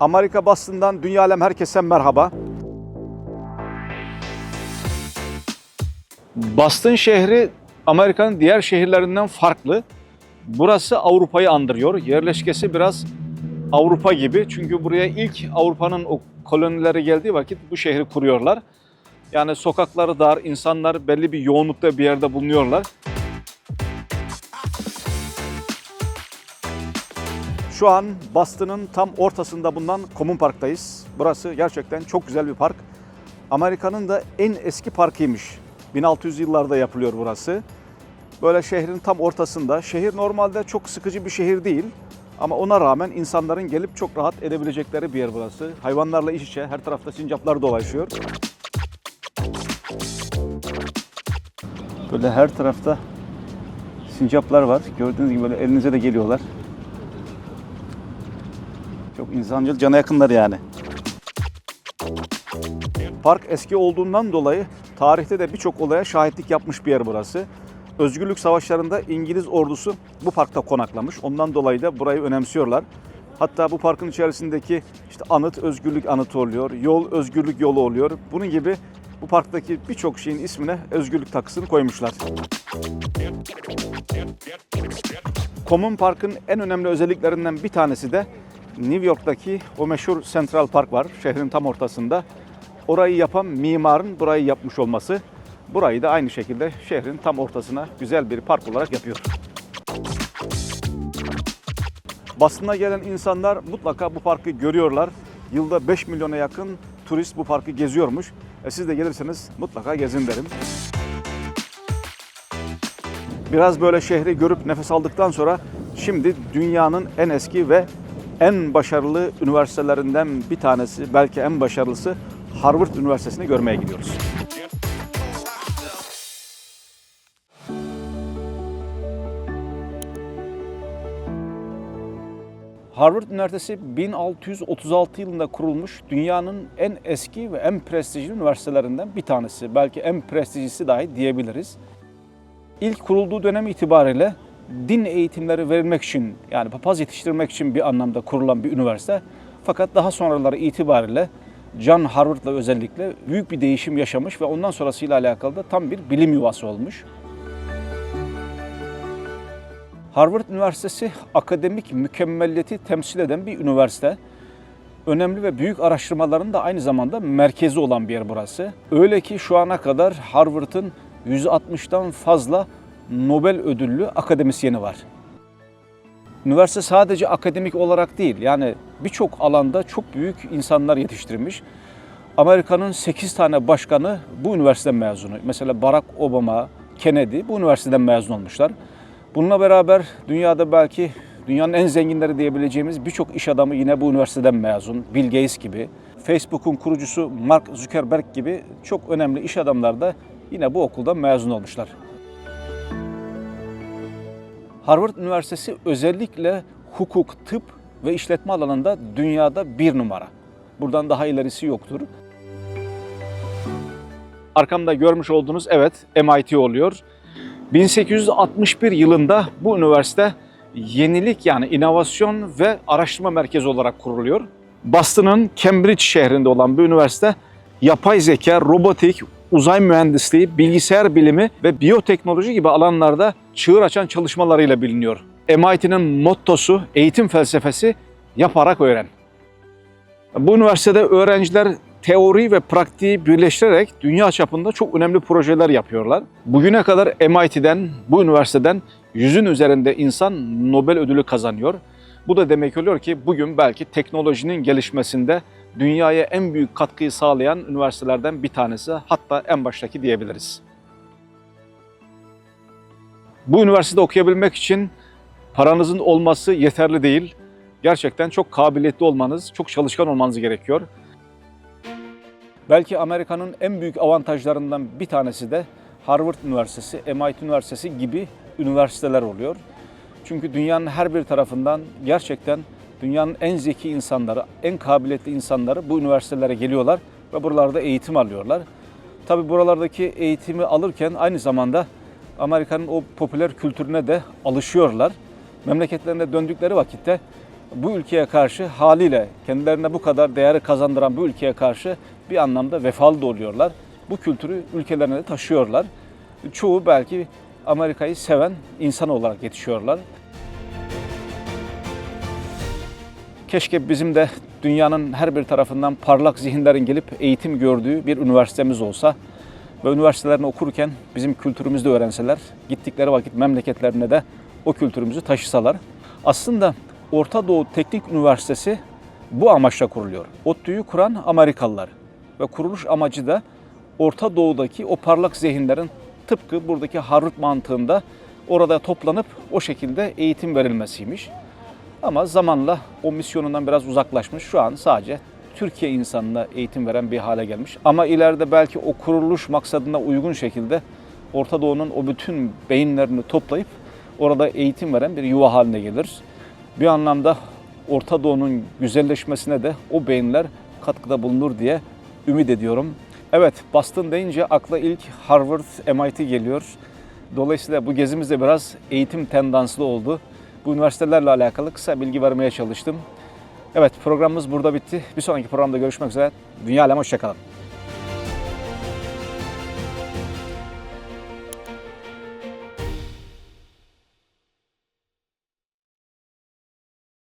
Amerika Boston'dan Dünya Alem herkese merhaba. Boston şehri Amerika'nın diğer şehirlerinden farklı. Burası Avrupa'yı andırıyor. Yerleşkesi biraz Avrupa gibi. Çünkü buraya ilk Avrupa'nın o kolonileri geldiği vakit bu şehri kuruyorlar. Yani sokakları dar, insanlar belli bir yoğunlukta bir yerde bulunuyorlar. Şu an Boston'ın tam ortasında bulunan Common Park'tayız. Burası gerçekten çok güzel bir park. Amerika'nın da en eski parkıymış. 1600 yıllarda yapılıyor burası. Böyle şehrin tam ortasında. Şehir normalde çok sıkıcı bir şehir değil. Ama ona rağmen insanların gelip çok rahat edebilecekleri bir yer burası. Hayvanlarla iç içe, her tarafta sincaplar dolaşıyor. Böyle her tarafta sincaplar var. Gördüğünüz gibi böyle elinize de geliyorlar. İnsancıl, cana yakınlar yani. Park eski olduğundan dolayı tarihte de birçok olaya şahitlik yapmış bir yer burası. Özgürlük savaşlarında İngiliz ordusu bu parkta konaklamış. Ondan dolayı da burayı önemsiyorlar. Hatta bu parkın içerisindeki işte anıt özgürlük anıtı oluyor, yol özgürlük yolu oluyor. Bunun gibi bu parktaki birçok şeyin ismine özgürlük takısını koymuşlar. Common Park'ın en önemli özelliklerinden bir tanesi de New York'taki o meşhur Central Park var şehrin tam ortasında. Orayı yapan mimarın burayı yapmış olması. Burayı da aynı şekilde şehrin tam ortasına güzel bir park olarak yapıyor. Basına gelen insanlar mutlaka bu parkı görüyorlar. Yılda 5 milyona yakın turist bu parkı geziyormuş. E siz de gelirseniz mutlaka gezin derim. Biraz böyle şehri görüp nefes aldıktan sonra şimdi dünyanın en eski ve en başarılı üniversitelerinden bir tanesi, belki en başarılısı Harvard Üniversitesi'ni görmeye gidiyoruz. Harvard Üniversitesi 1636 yılında kurulmuş dünyanın en eski ve en prestijli üniversitelerinden bir tanesi. Belki en prestijlisi dahi diyebiliriz. İlk kurulduğu dönem itibariyle din eğitimleri verilmek için yani papaz yetiştirmek için bir anlamda kurulan bir üniversite. Fakat daha sonraları itibariyle John Harvard'la özellikle büyük bir değişim yaşamış ve ondan sonrasıyla alakalı da tam bir bilim yuvası olmuş. Harvard Üniversitesi akademik mükemmelliyeti temsil eden bir üniversite. Önemli ve büyük araştırmaların da aynı zamanda merkezi olan bir yer burası. Öyle ki şu ana kadar Harvard'ın 160'tan fazla Nobel ödüllü akademisyeni var. Üniversite sadece akademik olarak değil, yani birçok alanda çok büyük insanlar yetiştirmiş. Amerika'nın 8 tane başkanı bu üniversiteden mezunu. Mesela Barack Obama, Kennedy bu üniversiteden mezun olmuşlar. Bununla beraber dünyada belki dünyanın en zenginleri diyebileceğimiz birçok iş adamı yine bu üniversiteden mezun. Bill Gates gibi, Facebook'un kurucusu Mark Zuckerberg gibi çok önemli iş adamları da yine bu okuldan mezun olmuşlar. Harvard Üniversitesi özellikle hukuk, tıp ve işletme alanında dünyada bir numara. Buradan daha ilerisi yoktur. Arkamda görmüş olduğunuz evet MIT oluyor. 1861 yılında bu üniversite yenilik yani inovasyon ve araştırma merkezi olarak kuruluyor. Boston'ın Cambridge şehrinde olan bu üniversite yapay zeka, robotik, uzay mühendisliği, bilgisayar bilimi ve biyoteknoloji gibi alanlarda çığır açan çalışmalarıyla biliniyor. MIT'nin mottosu, eğitim felsefesi yaparak öğren. Bu üniversitede öğrenciler teori ve pratiği birleştirerek dünya çapında çok önemli projeler yapıyorlar. Bugüne kadar MIT'den, bu üniversiteden yüzün üzerinde insan Nobel ödülü kazanıyor. Bu da demek oluyor ki bugün belki teknolojinin gelişmesinde dünyaya en büyük katkıyı sağlayan üniversitelerden bir tanesi, hatta en baştaki diyebiliriz. Bu üniversitede okuyabilmek için paranızın olması yeterli değil. Gerçekten çok kabiliyetli olmanız, çok çalışkan olmanız gerekiyor. Belki Amerika'nın en büyük avantajlarından bir tanesi de Harvard Üniversitesi, MIT Üniversitesi gibi üniversiteler oluyor. Çünkü dünyanın her bir tarafından gerçekten dünyanın en zeki insanları, en kabiliyetli insanları bu üniversitelere geliyorlar ve buralarda eğitim alıyorlar. Tabi buralardaki eğitimi alırken aynı zamanda Amerika'nın o popüler kültürüne de alışıyorlar. Memleketlerine döndükleri vakitte bu ülkeye karşı haliyle kendilerine bu kadar değeri kazandıran bu ülkeye karşı bir anlamda vefalı da oluyorlar. Bu kültürü ülkelerine de taşıyorlar. Çoğu belki Amerika'yı seven insan olarak yetişiyorlar. Keşke bizim de dünyanın her bir tarafından parlak zihinlerin gelip eğitim gördüğü bir üniversitemiz olsa ve üniversitelerini okurken bizim kültürümüzü de öğrenseler, gittikleri vakit memleketlerine de o kültürümüzü taşısalar. Aslında Orta Doğu Teknik Üniversitesi bu amaçla kuruluyor. ODTÜ'yü kuran Amerikalılar ve kuruluş amacı da Orta Doğu'daki o parlak zihinlerin tıpkı buradaki Harvard mantığında orada toplanıp o şekilde eğitim verilmesiymiş. Ama zamanla o misyonundan biraz uzaklaşmış. Şu an sadece Türkiye insanına eğitim veren bir hale gelmiş. Ama ileride belki o kuruluş maksadına uygun şekilde Orta Doğu'nun o bütün beyinlerini toplayıp orada eğitim veren bir yuva haline gelir. Bir anlamda Orta Doğu'nun güzelleşmesine de o beyinler katkıda bulunur diye ümit ediyorum. Evet, Boston deyince akla ilk Harvard, MIT geliyor. Dolayısıyla bu gezimiz de biraz eğitim tendanslı oldu. Bu üniversitelerle alakalı kısa bilgi vermeye çalıştım. Evet programımız burada bitti. Bir sonraki programda görüşmek üzere. Dünya alem hoşçakalın.